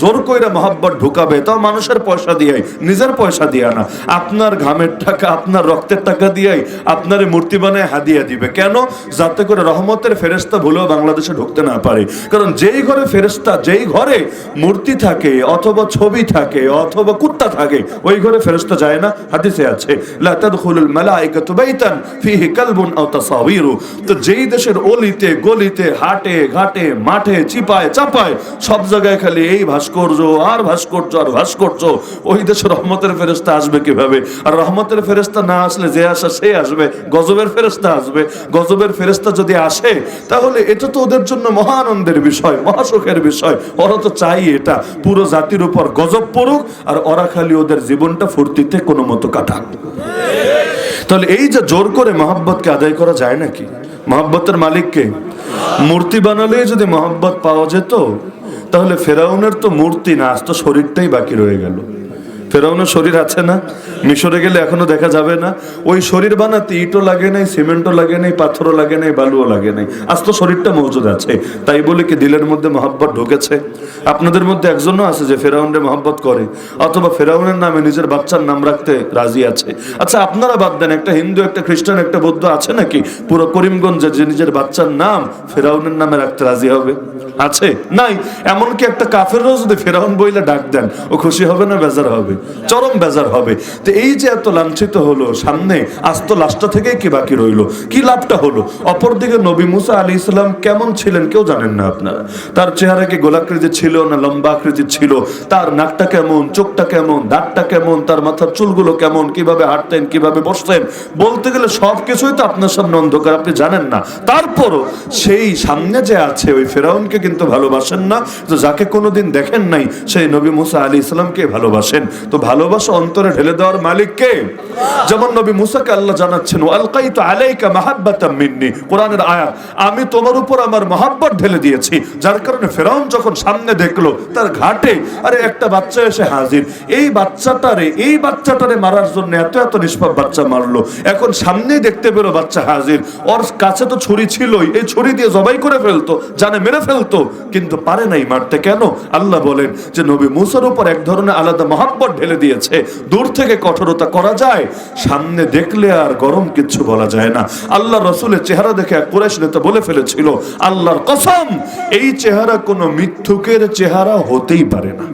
জোর কইরা মহাব্বত ঢুকাবে, তাও মানুষের পয়সা দিয়াই, নিজের পয়সা দিয়া না। আপনার ঘামের টাকা, আপনার রক্তের টাকা দিয়াই আপনার মূর্তি বানায় হাদিয়া দিবে। কেন? যাতে করে রহমতের ফেরেস্তা ভুলেও বাংলাদেশে ঢুকতে না পারে। কারণ যেই ঘরে ফেরেস্তা যেই ঘরে মূর্তি থাকে, অথবা ছবি থাকে, অথবা কুত্তা থাকে, ওই ঘরে ফেরেস্তা যায় না। হাদিসে আছে তো যেই দেশের অলিতে, গলিতে, হাটে, ঘাটে, মাঠে, চিপায়, চাপায়, সব জায়গায় খালি এই ভাস্কর্য, আর ভাস্কর্য আর ভাস্কর্য। ওই দেশে রহমতের ফেরেস্তা আসবে কীভাবে? আর রহমতের ফেরেস্তা না আসলে যে আসা সে আসবে, গজবের ফেরেস্তা আসবে। গজবের ফেরেস্তা যদি আসে, তাহলে এটা তো ওদের জন্য মহা আনন্দের বিষয়, মহাসুখের বিষয়। ওরা তো চাই এটা। পুরো জাতির উপর গজব পড়ুক, আর ওরা খালি ওদের জীবনটা ফুর্তিতে কোনো মতো কাটাক। তাহলে এই যে জোর করে মহাব্বতকে আদায় করা যায় নাকি? মহাব্বতের মালিককে? মূর্তি বানালে যদি মহাব্বত পাওয়া যেত, তাহলে ফেরাউনের তো মূর্তি না, আজ তো শরীরটাই বাকি রয়ে গেল। ফেরাউনের শরীর আছে না? মিশরে গেলে এখনও দেখা যাবে না? ওই শরীর বানাতে ইটও লাগে নাই, সিমেন্টও লাগে নাই, পাথরও লাগে নাই, বালুও লাগে নাই। আজ তো শরীরটা মজুদ আছে। তাই বলে কি দিলের মধ্যে মহাব্বত ঢুকেছে? আপনাদের মধ্যে একজনও আছে যে ফেরাউনের মহাব্বত করে, অথবা ফেরাউনের নামে নিজের বাচ্চার নাম রাখতে রাজি আছে। আচ্ছা আপনারা বাদ দেন, একটা হিন্দু, একটা খ্রিস্টান, একটা বৌদ্ধ আছে নাকি? পুরো করিমগঞ্জে যে নিজের বাচ্চার নাম ফেরাউনের নামে রাখতে রাজি হবে? আছে? নাই? এমনকি একটা কাফেরও যদি ফেরাউন বইলে ডাক দেন, ও খুশি হবে না, বেজার হবে? চরম বেজার হবে। তো এই যে এত লাঞ্ছিত হলো, সামনে আস্ত লাশটা থেকে কি বাকি রইল? কি লাভটা হলো? অপরদিকে নবী মুসা আলী ইসলাম কেমন ছিলেন কেউ জানেন না আপনারা? তার চেহারা কি গোলাকৃতি ছিল না লম্বা আকৃতি ছিল? তার নাকটা কেমন? চোখটা কেমন? দাঁতটা কেমন? তার মাথার চুলগুলো কেমন? কীভাবে হাঁটতেন? কীভাবে বসতেন? বলতে গেলে সব কিছুই তো আপনার সামনে অন্ধকার, আপনি জানেন না। তারপরও সেই সামনে যে আছে, ওই ফেরাউনকে কিন্তু ভালোবাসেন না। তো যাকে কোনোদিন দেখেন নাই, সেই নবী মুসা আলী ইসলামকে ভালোবাসেন। তো ভালোবাসা অন্তরে ঢেলে দেওয়ার মালিক কে? যেমন নবী মুসাকে আল্লাহ জানাচ্ছেন আলকাই তো আলাইকা মাহাব্বাতাম মিন্নি। কোরআনের আয়াত, আমি তোমার উপর আমার মহাব্বত ঢেলে দিয়েছি। যার কারণে ফেরাউন যখন সামনে দেখল, তার ঘাটে, আরে, একটা বাচ্চা এসে হাজির। এই বাচ্চাটারে এই বাচ্চাটারে মারার জন্য এত এত নিষ্পাপ বাচ্চা মারলো। এখন সামনেই দেখতে পেল বাচ্চা হাজির। ওর কাছে তো ছুরি ছিলই, এই ছুরি দিয়ে জবাই করে ফেলতো, জানে মেরে ফেলতো, কিন্তু পারে নাই মারতে। কেন? আল্লাহ বলেন যে, নবী মুসার উপর এক ধরনের আলাদা মহাব্বত ঢেলে দিয়েছে। দূর থেকে কঠোরতা করা যায়, সামনে দেখলে আর গরম কিছু বলা যায় না। আল্লাহ রসুলের চেহারা দেখে এক কুরাইশ নেতা বলে ফেলেছিল, আল্লাহর কসম, এই চেহারা কোনো মিথ্যুকের চেহারা হতেই পারে না।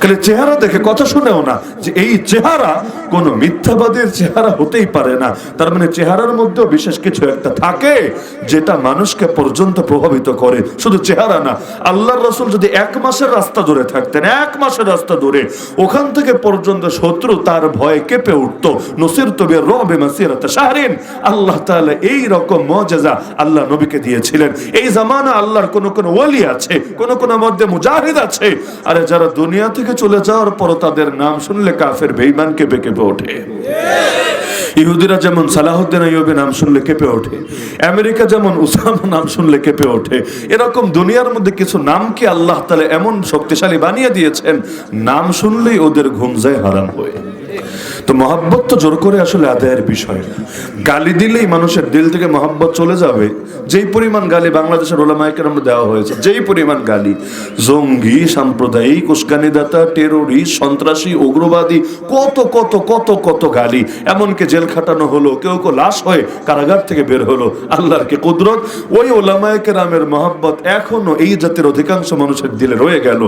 খালি চেহারা দেখে কথা শুনেও না যে এই চেহারা কোনো মিথ্যাবাদীর চেহারা হতেই পারে না। তার মানে চেহারার মধ্যেও বিশেষ কিছু একটা থাকে যেটা মানুষকে পর্যন্ত প্রভাবিত করে। শুধু চেহারা না, আল্লাহর রসুল যদি এক মাসের রাস্তা দূরে থাকতেন, এক মাসের রাস্তা দূরে ওখান থেকে পর্যন্ত শত্রু তার ভয়ে কেঁপে উঠতো। নসির তবে রবে মাসিরাতে শাহরিন, আল্লাহ তাআলা এই রকম মজেজা আল্লাহ নবীকে দিয়েছিলেন। এই জামানা আল্লাহর কোন কোন ওয়ালি আছে, কোন কোন মধ্যে মুজাহিদ আছে। আরে যারা দুনিয়া থেকে চলে যাওয়ার পর তাদের নাম শুনলে কাফের বেইমান কেঁপে কেঁপে ওঠে। ইহুদিরা যেমন সালাহুদ্দিন আইয়ুবের নাম শুনলে কেঁপে ওঠে, আমেরিকা যেমন উসামা নাম শুনলে কেঁপে ওঠে, এরকম দুনিয়ার মধ্যে কিছু নাম কি আল্লাহ তালে এমন শক্তিশালী বানিয়ে দিয়েছেন? নাম শুনলেই ওদের ঘুম যায় হারাম হয়ে। তো মহাব্বত তো জোর করে আসলে আদায়ের বিষয়। গালি দিলেই মানুষের দিল থেকে মহাব্বত চলে যাবে। যেই পরিমাণ গালি বাংলাদেশের ওলামাইকের আমরা দেওয়া হয়েছে, যেই পরিমাণ গালি। জঙ্গি, সাম্প্রদায়িক, উস্কানিদাতা, টেরোরিস্ট, সন্ত্রাসী, উগ্রবাদী, কত কত কত কত গালি। এমনকি জেল খাটানো হলো, কেউ কেউ লাশ হয়ে কারাগার থেকে বের হলো। আল্লাহর কি কুদরত? ওই ওলামায়কে রামের মহাব্বত এখনও এই জাতির অধিকাংশ মানুষের দিলে রয়ে গেল।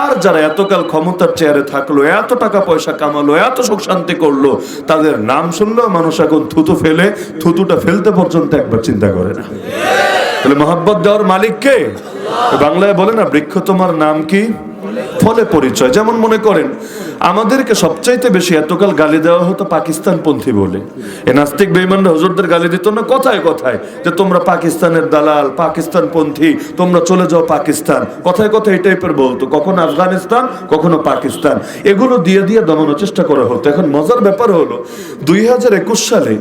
আর যারা এতকাল ক্ষমতার চেয়ারে থাকল, এত টাকা পয়সা কামালো, এত সুখ শান্তি করল, তাদের নাম শুনলো, মানুষ এখন থুতু ফেলে, থুতুটা ফেলতে পর্যন্ত একবার চিন্তা করে না। তাহলে মহাব্বত দেওয়ার মালিককে বাংলায় বলে না, বৃক্ষ তোমার নাম কি? ফলে পরিচয়। যেমন মনে করেন, আমাদেরকে সবচাইতে বেশি এতকাল গালি দেওয়া হতো পাকিস্তান পন্থী বলে। এ নাস্তিক বেইমানরা হুজুরদের গালি দিত না, কথায় কথায় যে তোমরা পাকিস্তানের দালাল পাকিস্তান পন্থী তোমরা চলে যাও পাকিস্তান। কথায় কথায় এই টাইপের বলতো কখনো আফগানিস্তান, কখনো পাকিস্তান। এগুলো দিয়ে দিয়ে দমানোর চেষ্টা করা হতো। এখন মজার ব্যাপার হলো, দুই হাজার একুশ সালে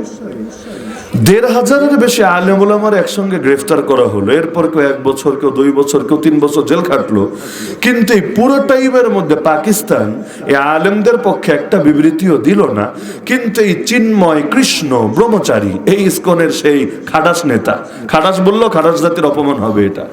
দেড় হাজারের বেশি আলেমুলামার একসঙ্গে গ্রেফতার করা হলো। এরপর কেউ এক বছর কেউ দুই বছর কেউ তিন বছর জেল খাটলো। কিন্তু এই পুরো টাইমের মধ্যে পাকিস্তান এই আলেমদের পক্ষে একটা বিবৃতিও দিল না। কিন্তু এই চিন্ময় কৃষ্ণ ব্রহ্মচারী, এই ইস্কনের সেই খাডাস নেতা। খাডাস বলল খাডাস জাতির অপমান হবে এটা।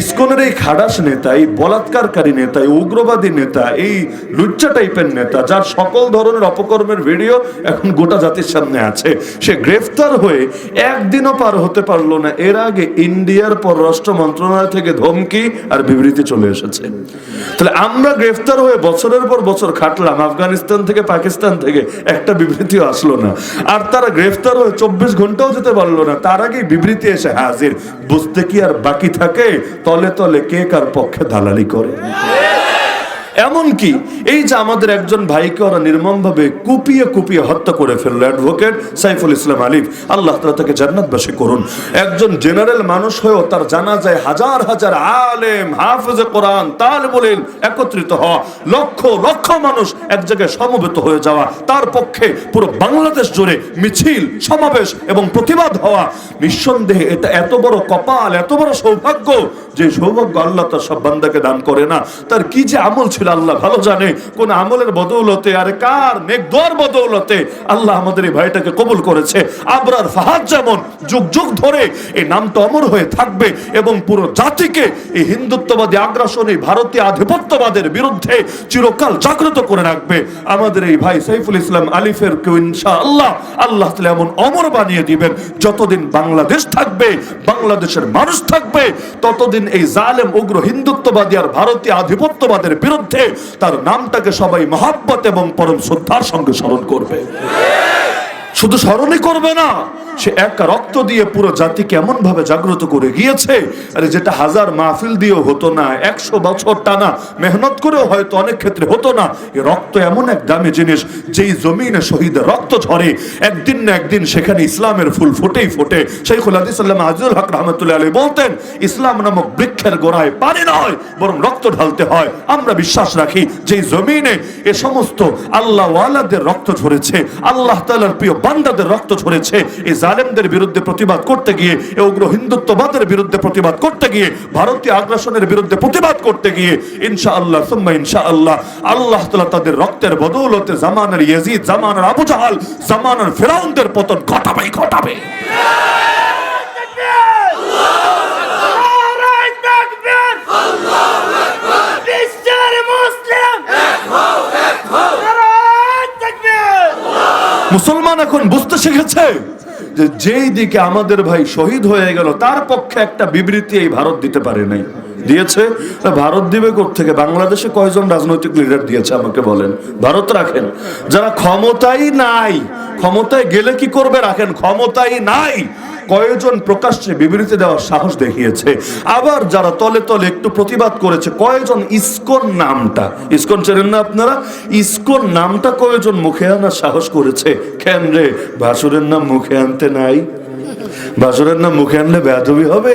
ইস্কনের এই খাডাস নেতা, এই বলাৎকারকারী নেতা, এই উগ্রবাদী নেতা, এই লুচ্চা টাইপের নেতা, যার সকল ধরনের অপকর্মের ভিডিও এখন গোটা জাতির সামনে আছে। সে গ্রেফতার হয়ে একদিনও পার হতে পারল না। এর আগে ইন্ডিয়ার পররাষ্ট্র মন্ত্রণালয় থেকে ধমকি আর বিবৃতি চলে এসেছে। তাহলে আমরা গ্রেফতার হয়ে বছরের পর বছর খাটলাম। আফগানিস্তান থেকে পাকিস্তান থেকে একটা বিবৃতিও আসলো না। আর তারা গ্রেফতার হয়ে চব্বিশ ঘন্টাও যেতে পারল না। তার আগেই বিবৃতি এসে, হাজির, বুঝতে কি আর বাকি থাকে? তলে তলে কে কার পক্ষে দালালি করে? এমনকি এই যে আমাদের একজন ভাইকে ওরা নির্মমভাবে কুপিয়ে কুপিয়ে হত্যা করে ফেলল অ্যাডভোকেট সাইফুল ইসলাম আলিফ, আল্লাহ তালা তাকে জান্নাতবাসী করুন। একজন জেনারেল মানুষ হয়েও তার জানা যায় হাজার হাজার আলেম, হাফেজে কোরআন তাল বলেন একত্রিত হওয়া, লক্ষ লক্ষ মানুষ এক জায়গায় সমবেত হয়ে যাওয়া, তার পক্ষে পুরো বাংলাদেশ জুড়ে মিছিল, সমাবেশ এবং প্রতিবাদ হওয়া, নিঃসন্দেহে এটা এত বড় কপাল, এত বড় সৌভাগ্য যে সৌভাগ্য আল্লাহ তার সব বান্দাকে দান করে না। তার কি যে আমল ছিল আল্লাহ ভালো জানে কোন আমলের বদৌলতে আর কার নেক দোয়ার বদৌলতে আল্লাহ আমাদের এই ভাইটাকে কবুল করেছে। আবরার ফাহাদ যেমন, যুগ যুগ ধরে এই নামটা অমর হয়ে থাকবে এবং পুরো জাতিকে এই হিন্দুত্ববাদী আগ্রাসন ভারতীয় আধিপত্যবাদের বিরুদ্ধে চিরকাল জাগ্রত করে রাখবে। আমাদের এই ভাই সাইফুল ইসলাম আলিফের কেউ ইনশা আল্লাহ আল্লাহ তাআলা এমন অমর বানিয়ে দিবেন, যতদিন বাংলাদেশ থাকবে, বাংলাদেশের মানুষ থাকবে, ততদিন এই জালেম, উগ্র হিন্দুত্ববাদী আর ভারতীয় আধিপত্যবাদের বিরুদ্ধে তার নামটাকে সবাই মহাব্বত এবং পরম শ্রদ্ধার সঙ্গে স্মরণ করবে। শুধু স্মরণই করবে না, সে এক রক্ত দিয়ে পুরো জাতিকে এমন ভাবে জাগ্রত করে গিয়েছে। আরে যেটা হাজার মাহফিল দিয়েও হতো না, একশো বছর টানা মেহনত করেও হয়তো অনেক ক্ষেত্রে হতো না। এ রক্ত এমন এক দামি জিনিস, যেই জমিনে শহীদের রক্ত ঝরে। একদিন না একদিন সেখানে ইসলামের ফুল ফুটেই ফোটে। শেখুল হাদিস আল্লাহ আজিজুল হক রহমতুল্লাহ আলী বলতেন, ইসলাম নামক বৃক্ষের গোড়ায় পানি নয়, বরং রক্ত ঢালতে হয়। আমরা বিশ্বাস রাখি, যেই জমিনে এ সমস্ত আল্লাহ ওয়ালাদের রক্ত ঝরেছে, আল্লাহ তাআলার প্রিয় বান্দাদের রক্ত ঝরেছে। এই জালেমদের বিরুদ্ধে প্রতিবাদ করতে গিয়ে এ উগ্র হিন্দুত্ববাদের বিরুদ্ধে প্রতিবাদ করতে গিয়ে, ভারতীয় আগ্রাসনের বিরুদ্ধে প্রতিবাদ করতে গিয়ে ইনশা আল্লাহ সুম্মা ইনশা আল্লাহ আল্লাহ তালা তাদের রক্তের বদৌলতে জামানের ইয়াজিদ, জামানের আবু জাহাল, জামানের ফেরাউনদের পতন ঘটাবে ঘটাবে। মুসলমান এখন বুঝতে শিখেছে যে যেই দিকে আমাদের ভাই শহীদ হয়ে গেল, তার পক্ষে একটা বিবৃতি এই ভারত দিতে পারে নাই। দিয়েছে? ভারত দিবে থেকে বাংলাদেশে কয়জন রাজনৈতিক লিডার দিয়েছে আমাকে বলেন। ভারত রাখেন। যারা ক্ষমতাই নাই, ক্ষমতায় গেলে কি করবে? রাখেন। ক্ষমতাই নাই কয়েকজন প্রকাশ্যে বিবৃতি দেওয়ার সাহস দেখিয়েছে? আবার যারা তলে তলে একটু প্রতিবাদ করেছে কয়েকজন ইস্কন নামটা? ইস্কন চেনেন না আপনারা? ইস্কন নামটা কয়জন মুখে আনার সাহস করেছে? কেন রে? ভাসুরের নাম মুখে আনতে নাই। বাসরের নাম মুখে আনলে বেয়াদবি হবে।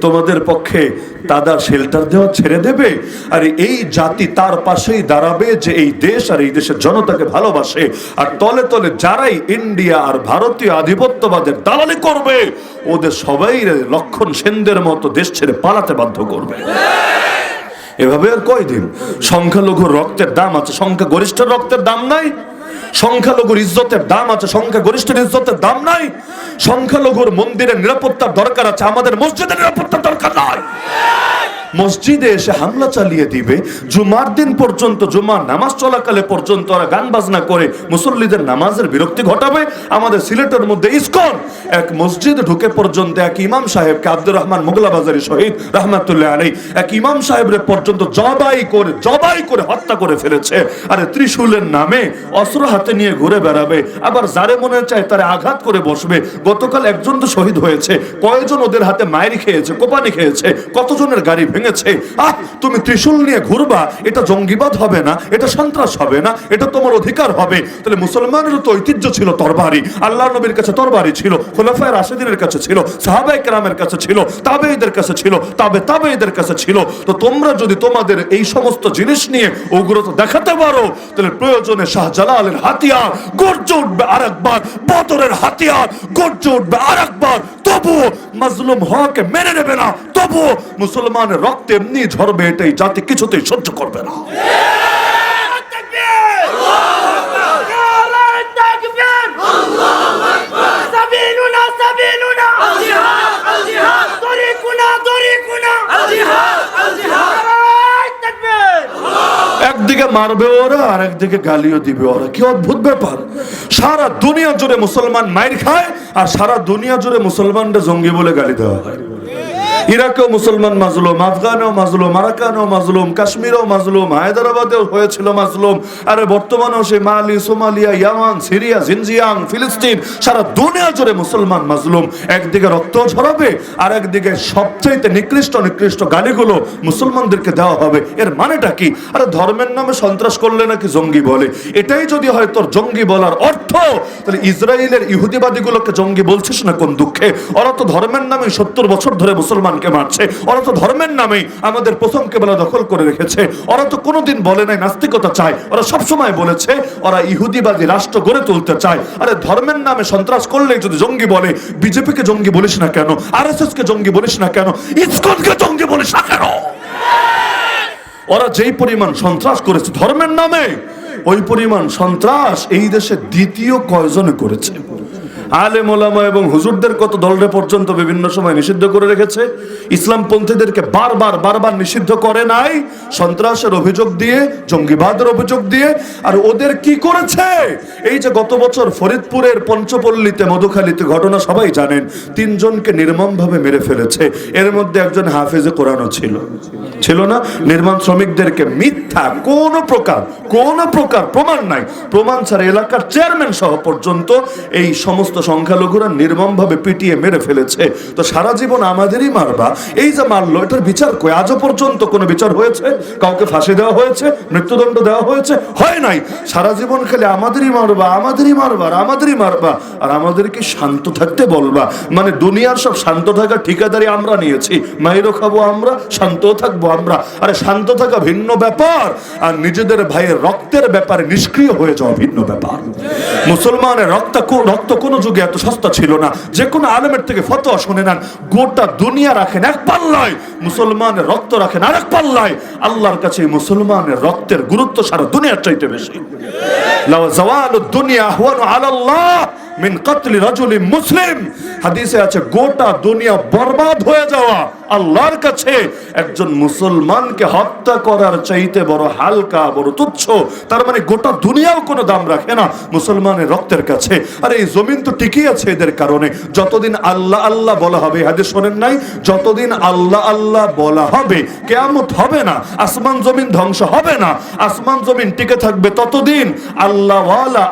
তোমাদের পক্ষে তাদের শেল্টার দেওয়া ছেড়ে দেবে। আর এই জাতি তার পাশেই দাঁড়াবে যে এই দেশ আর এই দেশের জনতাকে ভালোবাসে। আর তলে তলে যারাই ইন্ডিয়া আর ভারতীয় আধিপত্যবাদের দালালি করবে, ওদের সবাই লক্ষণ সেনদের মতো দেশ ছেড়ে পালাতে বাধ্য করবে। এভাবে আর কয়দিন? সংখ্যালঘুর রক্তের দাম আছে। সংখ্যা গরিষ্ঠ রক্তের দাম নাই। সংখ্যালঘুর ইজ্জতের দাম আছে সংখ্যা গরিষ্ঠের ইজ্জতের দাম নাই। সংখ্যালঘুর মন্দিরের নিরাপত্তার দরকার আছে, আমাদের মসজিদের নিরাপত্তার দরকার নাই। মসজিদে এসে হামলা চালিয়ে দিবে। জুমার দিন পর্যন্ত, জুমার নামাজ চলাকালে পর্যন্ত ওরা গান বাজনা করে মুসল্লিদের নামাজের বিরক্তি ঘটাবে। আমাদের সিলেটের মধ্যে ইসকন, এক মসজিদে ঢুকে পর্যন্ত এক ইমাম সাহেবকে আব্দুর রহমান মোগলা বাজারি শহীদ রহমাতুল্লাহ আলী এক ইমাম সাহেবের পর্যন্ত জবাই করে জবাই করে হত্যা করে ফেলেছে। আরে ত্রিশূলের নামে অস্ত্র হাতে নিয়ে ঘুরে বেড়াবে, আবার যারে মনে চায় তারা আঘাত করে বসবে। গতকাল একজন তো শহীদ হয়েছে, কয়জন ওদের হাতে মায়ের খেয়েছে, কোপানি খেয়েছে, কতজনের গাড়ি ভেঙেছে। আহ, তুমি ত্রিশূল নিয়ে ঘুরবা, এটা জঙ্গিবাদ হবে না, এটা সন্ত্রাস হবে না, এটা তোমার অধিকার হবে। তাহলে মুসলমানের তো ঐতিহ্য ছিল তরবারি, আল্লাহ নবীর কাছে তরবারি ছিল, খোলাফায় রাশেদিনের কাছে ছিল সাহাবাই কেরামের কাছে ছিল তাবেইদের কাছে ছিল, তাবে তাবেইদের কাছে ছিল। তো তোমরা যদি তোমাদের এই সমস্ত জিনিস নিয়ে উগ্রতা দেখাতে পারো, তাহলে প্রয়োজনে শাহজালালের হাতিয়ার গর্জে উঠবে আরেকবার, বদরের হাতিয়ার গর্জে উঠবে আরেকবার। তবুও মাজলুম হওয়াকে মেনে নেবে না, তবুও মুসলমানের রক্ত এমনি ঝরবে এটাই, জাতি কিছুতেই সহ্য করবে না। একদিকে মারবে ওরা, আর একদিকে গালিও দিবে ওরা। কি অদ্ভুত ব্যাপার। সারা দুনিয়া জুড়ে মুসলমান মাইর খায়, আর সারা দুনিয়া জুড়ে মুসলমানরা জঙ্গি বলে গালি দেওয়া হয়। ইরাকেও মুসলমান মাজলুম, আফগানেও মাজলুম আরাকানেও মাজলুম, কাশ্মীরেও মাজলুম, হায়দ্রাবাদেও হয়েছিল মাজলুম, আরে বর্তমানেও সেই Mali, Somalia, Yemen, Syria, Xinjiang, ফিলিস্তিন, সারা দুনিয়া জুড়ে মুসলমান মাজলুম। একদিকে রক্ত ঝরাবে, আর একদিকে সবচাইতে নিকৃষ্ট নিকৃষ্ট গালিগুলো মুসলমানদেরকে দেওয়া হবে। এর মানেটা কি? আরে ধর্মের নামে সন্ত্রাস করলে নাকি জঙ্গি বলে। এটাই যদি হয় তোর জঙ্গি বলার অর্থ, তাহলে ইসরায়েলের ইহুদিবাদীগুলোকে জঙ্গি বলছিস না কোন দুঃখে? ওরা তো ধর্মের নামে সত্তর বছর ধরে মুসলমানকে মারছে? ওরা তো ধর্মের নামেই আমাদের প্রথম কেবলা দখল করে রেখেছে। ওরা তো কোনোদিন বলে নাই নাস্তিকতা চায়। ওরা সবসময় বলেছে, ওরা ইহুদিবাদী রাষ্ট্র গড়ে তুলতে চায়। আরে ধর্মের নামে সন্ত্রাস করলে যদি জঙ্গি বলে, বিজেপিকে জঙ্গি বলিস না কেন? আর কে জঙ্গি বলিস না কেন? ইসকনকে জঙ্গি বলিস না কেন? ওরা যেই পরিমাণ সন্ত্রাস করেছে ধর্মের নামে, ওই পরিমাণ সন্ত্রাস এই দেশে দ্বিতীয় কয়জনে করেছে? আলে মোলামা এবং হুজুরদের কত দলরে পর্যন্ত বিভিন্ন সময় নিষিদ্ধ করে রেখেছে? ইসলামপন্থীদেরকে বারবার বারবার নিষিদ্ধ করে নাই। সন্ত্রাসের অভিযোগ দিয়ে, জঙ্গিবাদের অভিযোগ দিয়ে। আর ওদের কি করেছে? এই যে গত বছর ফরিদপুরের পঞ্চপল্লীতে মধুখালীতে ঘটনা, সবাই জানেন, তিনজনকে নির্মমভাবে মেরে ফেলেছে। এর মধ্যে একজন হাফেজে কোরআনও ছিল। ছিল না? নির্মাণ শ্রমিকদেরকে মিথ্যা, কোন প্রকার কোন প্রকার প্রমাণ নাই। প্রমাণ ছাড়া এলাকার চেয়ারম্যান সহ পর্যন্ত এই সমস্ত সংখ্যালঘুরা নির্মমভাবে পিটিয়ে মেরে ফেলেছে। তো সারা জীবন আমাদেরই মারবা। এই যে মারলো, এটার বিচার কই? আজও পর্যন্ত কোনো বিচার হয়েছে? কাউকে ফাঁসি দেওয়া হয়েছে? মৃত্যুদণ্ড দেওয়া হয়েছে? হয় নাই। সারা জীবন খেলে আমাদেরই মারবা আমাদেরই মারবা, আর আমাদেরই মারবা। আর আমাদেরকে শান্ত থাকতে বলবা। মানে দুনিয়ার সব শান্ত থাকা ঠিকাদারি আমরা নিয়েছি। মাইরও খাব আমরা শান্ত থাকব আমরা। আরে শান্ত থাকা ভিন্ন ব্যাপার। আর নিজেদের ভাইয়ের রক্তের ব্যাপারে নিষ্ক্রিয় হয়ে যাওয়া ভিন্ন ব্যাপার। মুসলমানের রক্ত রক্ত কোনো যুগে এত সস্তা ছিল না। যে কোনো আলেমের থেকে ফতোয়া শুনে নেন, গোটা দুনিয়া রাখেন এক পাল্লায়, মুসলমানের রক্ত রাখেন আরেক পাল্লায়। আল্লাহর কাছে মুসলমানের রক্তের গুরুত্ব সারা দুনিয়ার চাইতে বেশি। লাও জাওয়ালুদ দুনিয়া আহওয়ানু আলাল্লাহ। মিন কতলি রাজুলি মুসলিম। হাদিসে আছে, গোটা দুনিয়া বরবাদ হয়ে যাওয়া আল্লাহর কাছে। একজন মুসলমানকে হত্যা করার চাইতে বড় হালকা, বড় তুচ্ছ, তার মানে গোটা দুনিয়াও কোনো দাম রাখে না মুসলমানের রক্তের কাছে। আর, এই জমিন তো টিকে আছে এদের কারণে। যতদিন আল্লাহ আল্লাহ বলা হবে হাদিস শোনেন নাই, যতদিন আল্লাহ আল্লাহ বলা হবে, কেয়ামত হবে না, আসমান জমিন ধ্বংস হবে না, আসমান জমিন টিকে থাকবে ততদিন আল্লাহ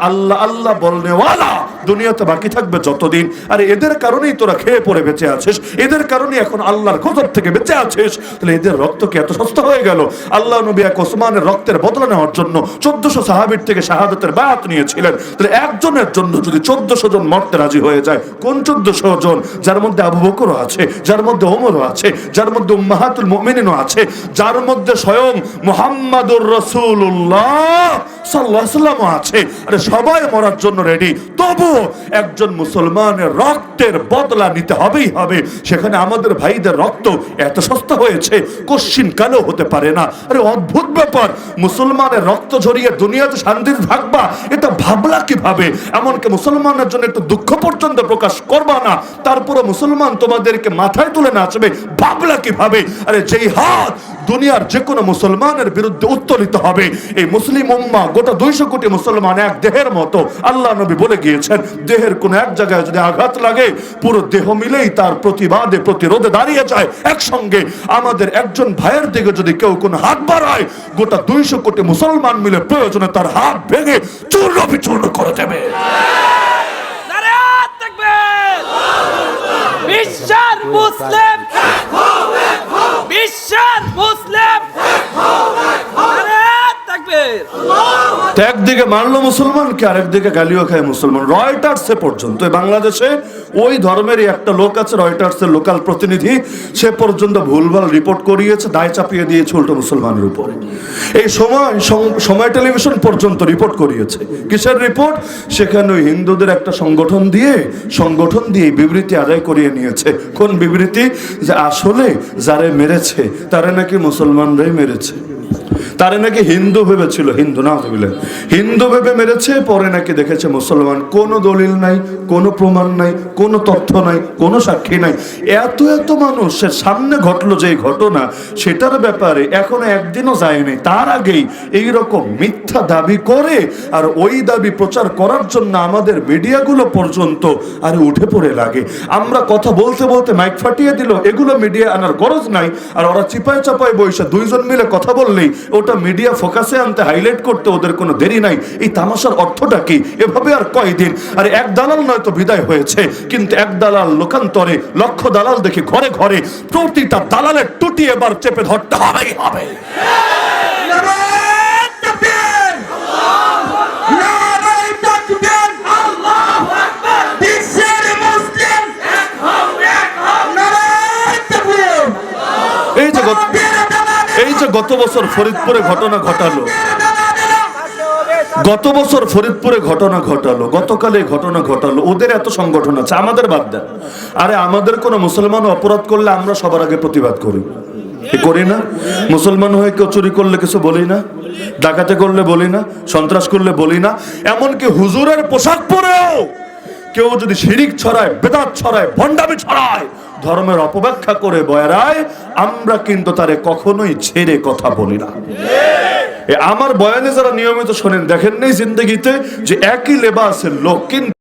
আল্লাহ আল্লাহ বলনেওয়ালা দুনিয়াতে বাকি থাকবে যতদিন। আর এদের কারণেই তোরা খেয়ে পড়ে বেঁচে আছিস। এদের কারণে এখন আল্লাহর গজব থেকে বেঁচে আছিস। তাহলে এদের রক্ত কি এত সস্তা হয়ে গেল? আল্লাহ নবী এক ওসমানের রক্তের বদলা নেওয়ার জন্য চোদ্দশো সাহাবির থেকে শাহাদতের বায়াত নিয়েছিলেন। তাহলে একজনের জন্য যদি চোদ্দশো জন মরতে রাজি হয়ে যায়, কোন চোদ্দশো জন? যার মধ্যে আবু বকরও আছে, যার মধ্যে ওমরও আছে, যার মধ্যে উম্মাহাতুল মুমিনিনও আছে, যার মধ্যে স্বয়ং মুহাম্মাদুর আলাইহি সাল্লামও আছে। আরে সবাই মরার জন্য রেডি তবু একজন মুসলমানের রক্তের বদলা নিতে হবেই হবে। সেখানে আমাদের ভাইদের রক্ত এত সস্তা হয়েছে, কশ্চিন কালেও হতে পারে না? আরে অদ্ভুত ব্যাপার, মুসলমানের রক্ত ঝরিয়ে দুনিয়াতে শান্তিতে থাকবা এটা ভাবলা কীভাবে? এমনকি মুসলমানের জন্য একটু দুঃখ পর্যন্ত প্রকাশ করবা না তারপরে মুসলমান তোমাদেরকে মাথায় তুলে নাচবে, ভাবলা কীভাবে? আরে যেই হাত দুনিয়ার যে কোনো মুসলমানের বিরুদ্ধে উত্তোলিত হবে। এই মুসলিম উম্মা গোটা দুইশো কোটি মুসলমান এক দেহের মতো, আল্লাহ নবী বলে গিয়েছেন। দেহের কোন এক জায়গায় যদি আঘাত লাগে, পুরো দেহ মিলেই তার প্রতিবাদে, প্রতিরোধে দাঁড়িয়ে যায়। একসঙ্গে আমাদের একজন ভাইয়ের দিকে যদি কেউ কোনো হাত বাড়ায়, গোটা দুইশো কোটি মুসলমান মিলে প্রয়োজনে তার হাত ভেঙে চূর্ণ বিচূর্ণ করে দেবে। বিশ্বের মুসলিম বিশ্বের মুসলিম একদিকে মারলো মুসলমানকে, আরেকদিকে গালিও খায় মুসলমান। রয়টার্সে পর্যন্ত বাংলাদেশে ওই ধর্মেরই একটা লোক আছে, রয়টার্সের লোকাল প্রতিনিধি। সে পর্যন্ত ভুলভাল রিপোর্ট করিয়েছে, দায় চাপিয়ে দিয়েছে উল্টো মুসলমানের এই সময় সময় টেলিভিশন পর্যন্ত রিপোর্ট করিয়েছে। কিসের রিপোর্ট? সেখানে হিন্দুদের একটা সংগঠন দিয়ে সংগঠন দিয়ে বিবৃতি আদায় করিয়ে নিয়েছে। কোন বিবৃতি? যে আসলে যারে মেরেছে, তারা নাকি মুসলমানরাই মেরেছে। তারে নাকি হিন্দু ভেবেছিল, হিন্দু না ভেবেলেন হিন্দু ভেবে মেরেছে, পরে নাকি দেখেছে মুসলমান। কোনো দলিল নাই, কোনো প্রমাণ নাই, কোনো তথ্য নাই, কোনো সাক্ষী নাই। এত এত মানুষের সামনে ঘটলো যে ঘটনা, সেটার ব্যাপারে এখনও একদিনও যায়নি তার আগেই এই রকম মিথ্যা দাবি করে আর ওই দাবি প্রচার করার জন্য আমাদের মিডিয়াগুলো পর্যন্ত আর উঠে পড়ে লাগে। আমরা কথা বলতে বলতে মাইক ফাটিয়ে দিল, এগুলো মিডিয়া আনার গরজ নাই, আর ওরা চিপায় চাপায় বসে দুইজন মিলে কথা বললেই ওটা মিডিয়া ফোকাসে আনতে হাইলাইট করতে ওদের কোনো দেরি নাই। এই তামাশার অর্থটা কি? এভাবে আর কয়দিন? আর এক দালাল নয়তো বিদায় হয়েছে। কিন্তু এক দালাল লোকান্তরে লক্ষ দালাল দেখি ঘরে ঘরে প্রতিটা দালালের টুটি এবার চেপে ধরতে হবেই হবে। গত বছর ফরিদপুরে ঘটনা ঘটালো। গত বছর ফরিদপুরে ঘটনা ঘটালো। গতকাল ঘটনা ঘটালো। ওদের এত সংগঠন আছে, আমাদের বাদ দেন। আরে আমাদের কোনো মুসলমান অপরাধ করলে আমরা সবার আগে প্রতিবাদ করি। করি না। মুসলমান হয়ে কেউ চুরি করলে কিছু বলি না। ডাকাতে করলে বলি না। সন্ত্রাস করলে বলি না। এমনকি হুজুরের পোশাক পরেও কেউ যদি শিরিক ছড়ায়, বেদাত ছড়ায়, ভণ্ডামি ছড়ায় ধর্মের অপব্যাখ্যা করে বয়রায় আমরা কিন্তু তারে কখনোই ছেড়ে কথা বলি না। আমার বয়ানে যারা নিয়মিত শোনেন দেখেন নেই জিন্দগিতে যে একই লেবাসের লোক, কিন্তু